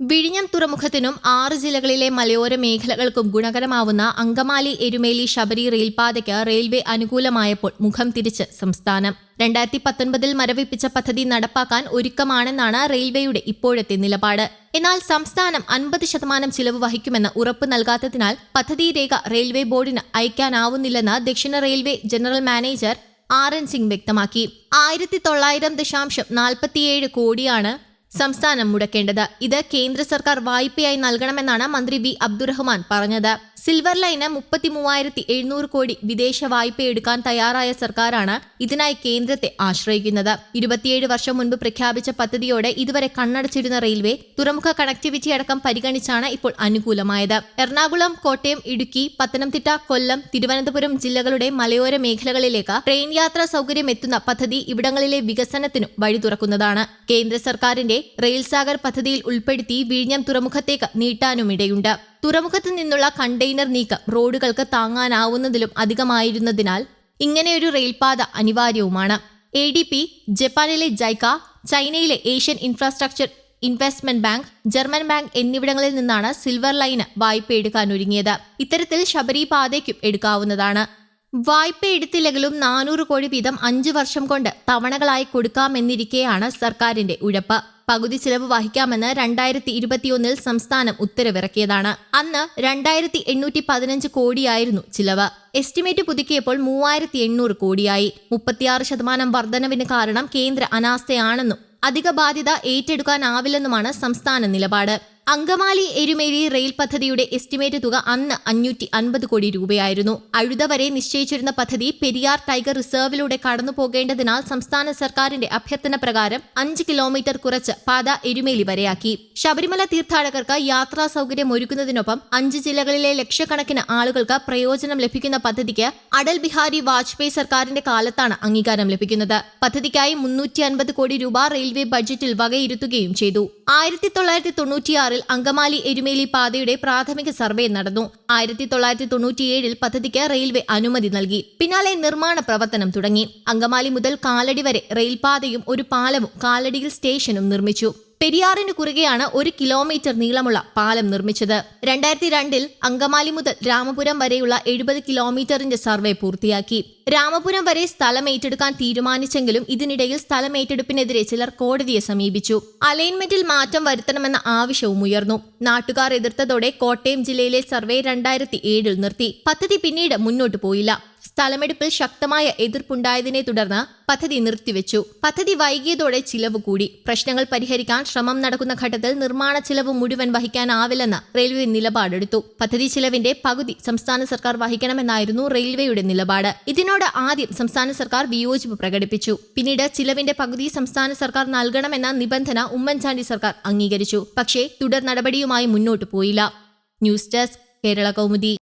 വിഴിഞ്ഞം തുറമുഖത്തിനും ആറ് ജില്ലകളിലെ മലയോര മേഖലകൾക്കും ഗുണകരമാവുന്ന അങ്കമാലി എരുമേലി ശബരി റെയിൽപാതയ്ക്ക് റെയിൽവേ അനുകൂലമായപ്പോൾ മുഖം തിരിച്ച് സംസ്ഥാനം. രണ്ടായിരത്തി പത്തൊൻപതിൽ മരവിപ്പിച്ച പദ്ധതി നടപ്പാക്കാൻ ഒരുക്കമാണെന്നാണ് റെയിൽവേയുടെ ഇപ്പോഴത്തെ നിലപാട്. എന്നാൽ സംസ്ഥാനം അൻപത് ശതമാനം ചിലവ് വഹിക്കുമെന്ന് ഉറപ്പ് നൽകാത്തതിനാൽ പദ്ധതി രേഖ റെയിൽവേ ബോർഡിന് അയക്കാനാവുന്നില്ലെന്ന് ദക്ഷിണ railway general manager R N Singh വ്യക്തമാക്കി. ആയിരത്തി തൊള്ളായിരം ദശാംശം നാൽപ്പത്തിയേഴ് കോടിയാണ് സംസ്ഥാനം മുടക്കേണ്ടത്. ഇത് കേന്ദ്ര സർക്കാർ വായ്പയായി നൽകണമെന്നാണ് മന്ത്രി വി. അബ്ദുറഹ്മാൻ പറഞ്ഞത്. സിൽവർ ലൈന് മുപ്പത്തി മൂവായിരത്തി എഴുന്നൂറ് കോടി വിദേശ വായ്പ എടുക്കാൻ തയ്യാറായ സർക്കാരാണ് ഇതിനായി കേന്ദ്രത്തെ ആശ്രയിക്കുന്നത്. ഇരുപത്തിയേഴ് വർഷം മുൻപ് പ്രഖ്യാപിച്ച പദ്ധതിയോടെ ഇതുവരെ കണ്ണടച്ചിരുന്ന റെയിൽവേ തുറമുഖ കണക്ടിവിറ്റി അടക്കം പരിഗണിച്ചാണ് ഇപ്പോൾ അനുകൂലമായത്. എറണാകുളം കോട്ടയം ഇടുക്കി പത്തനംതിട്ട കൊല്ലം തിരുവനന്തപുരം ജില്ലകളുടെ മലയോര മേഖലകളിലേക്ക് ട്രെയിൻ യാത്രാ സൗകര്യം എത്തുന്ന പദ്ധതി ഇവിടങ്ങളിലെ വികസനത്തിനും വഴി തുറക്കുന്നതാണ്. കേന്ദ്ര സർക്കാരിന്റെ റെയിൽ സാഗർ പദ്ധതിയിൽ ഉൾപ്പെടുത്തി വിഴിഞ്ഞം തുറമുഖത്തേക്ക് നീട്ടാനുമിടയുണ്ട്. തുറമുഖത്ത് നിന്നുള്ള കണ്ടെയ്നർ നീക്കം റോഡുകൾക്ക് താങ്ങാനാവുന്നതിലും അധികമായിരുന്നതിനാൽ ഇങ്ങനെയൊരു റെയിൽപാത അനിവാര്യവുമാണ്. എ ഡി പി ജപ്പാനിലെ ജൈക്ക ചൈനയിലെ Asian infrastructure investment bank German bank എന്നിവിടങ്ങളിൽ നിന്നാണ് സിൽവർ ലൈന് വായ്പ എടുക്കാൻ ഒരുങ്ങിയത്. ഇത്തരത്തിൽ ശബരി പാതയ്ക്കും എടുക്കാവുന്നതാണ്. വായ്പ എടുത്തില്ലെങ്കിലും നാനൂറ് കോടി വീതം അഞ്ചു വർഷം കൊണ്ട് തവണകളായി കൊടുക്കാമെന്നിരിക്കെയാണ് സർക്കാരിന്റെ ഉഴപ്പ്. പകുതി ചിലവ് വഹിക്കാമെന്ന് രണ്ടായിരത്തി ഇരുപത്തിയൊന്നിൽ സംസ്ഥാനം ഉത്തരവിറക്കിയതാണ്. അന്ന് രണ്ടായിരത്തി എണ്ണൂറ്റി പതിനഞ്ച് കോടിയായിരുന്നു ചിലവ്. എസ്റ്റിമേറ്റ് പുതുക്കിയപ്പോൾ മൂവായിരത്തി എണ്ണൂറ് കോടിയായി. മുപ്പത്തിയാറ് ശതമാനം വർധനവിന് കാരണം കേന്ദ്ര അനാസ്ഥയാണെന്നും അധിക ബാധ്യത ഏറ്റെടുക്കാനാവില്ലെന്നുമാണ് സംസ്ഥാന നിലപാട്. അങ്കമാലി എരുമേലി റെയിൽ പദ്ധതിയുടെ എസ്റ്റിമേറ്റ് തുക അന്ന് അഞ്ഞൂറ്റി അൻപത് കോടി രൂപയായിരുന്നു. അഴുത വരെ നിശ്ചയിച്ചിരുന്ന പദ്ധതി പെരിയാർ ടൈഗർ റിസർവിലൂടെ കടന്നു പോകേണ്ടതിനാൽ സംസ്ഥാന സർക്കാരിന്റെ അഭ്യർത്ഥന പ്രകാരം അഞ്ച് കിലോമീറ്റർ കുറച്ച് പാത എരുമേലി വരെയാക്കി. ശബരിമല തീർത്ഥാടകർക്ക് യാത്രാ സൗകര്യം ഒരുക്കുന്നതിനൊപ്പം അഞ്ച് ജില്ലകളിലെ ലക്ഷക്കണക്കിന് ആളുകൾക്ക് പ്രയോജനം ലഭിക്കുന്ന പദ്ധതിക്ക് അടൽ ബിഹാരി വാജ്പേയി സർക്കാരിന്റെ കാലത്താണ് അംഗീകാരം ലഭിക്കുന്നത്. പദ്ധതിക്കായി മുന്നൂറ്റി അൻപത് കോടി രൂപ റെയിൽവേ ബഡ്ജറ്റിൽ വകയിരുത്തുകയും ചെയ്തു. ആയിരത്തി തൊള്ളായിരത്തി തൊണ്ണൂറ്റിയാറിൽ അങ്കമാലി എരുമേലി പാതയുടെ പ്രാഥമിക സർവേ നടന്നു. ആയിരത്തി തൊള്ളായിരത്തി തൊണ്ണൂറ്റിയേഴിൽ പദ്ധതിക്ക് റെയിൽവേ അനുമതി നൽകി. പിന്നാലെ നിർമ്മാണ പ്രവർത്തനം തുടങ്ങി. അങ്കമാലി മുതൽ കാലടി വരെ റെയിൽപാതയും ഒരു പാലവും കാലടിയിൽ സ്റ്റേഷനും നിർമ്മിച്ചു. പെരിയാറിന് കുറുകെയാണ് ഒരു കിലോമീറ്റർ നീളമുള്ള പാലം നിർമ്മിച്ചത്. രണ്ടായിരത്തി രണ്ടിൽ അങ്കമാലി മുതൽ രാമപുരം വരെയുള്ള എഴുപത് കിലോമീറ്ററിന്റെ സർവേ പൂർത്തിയാക്കി. രാമപുരം വരെ സ്ഥലം ഏറ്റെടുക്കാൻ തീരുമാനിച്ചെങ്കിലും ഇതിനിടയിൽ സ്ഥലം ഏറ്റെടുപ്പിനെതിരെ ചിലർ കോടതിയെ സമീപിച്ചു. അലൈൻമെന്റിൽ മാറ്റം വരുത്തണമെന്ന ആവശ്യവും ഉയർന്നു. നാട്ടുകാർ എതിർത്തതോടെ കോട്ടയം ജില്ലയിലെ സർവേ രണ്ടായിരത്തി ഏഴിൽ നിർത്തി. പദ്ധതി പിന്നീട് മുന്നോട്ടു പോയില്ല. സ്ഥലമെടുപ്പിൽ ശക്തമായ എതിർപ്പുണ്ടായതിനെ തുടർന്ന് പദ്ധതി നിർത്തിവെച്ചു. പദ്ധതി വൈകിയതോടെ ചിലവ് കൂടി. പ്രശ്നങ്ങൾ പരിഹരിക്കാൻ ശ്രമം നടക്കുന്ന ഘട്ടത്തിൽ നിർമ്മാണ ചിലവ് മുഴുവൻ വഹിക്കാനാവില്ലെന്ന് റെയിൽവേ നിലപാടെടുത്തു. പദ്ധതി ചിലവിന്റെ പകുതി സംസ്ഥാന സർക്കാർ വഹിക്കണമെന്നായിരുന്നു റെയിൽവേയുടെ നിലപാട്. ഇതിനോട് ആദ്യം സംസ്ഥാന സർക്കാർ വിയോജിപ്പ് പ്രകടിപ്പിച്ചു. പിന്നീട് ചിലവിന്റെ പകുതി സംസ്ഥാന സർക്കാർ നൽകണമെന്ന നിബന്ധന ഉമ്മൻചാണ്ടി സർക്കാർ അംഗീകരിച്ചു. പക്ഷേ തുടർ നടപടിയുമായി മുന്നോട്ടു പോയില്ല. News desk Kerala Kaumudi.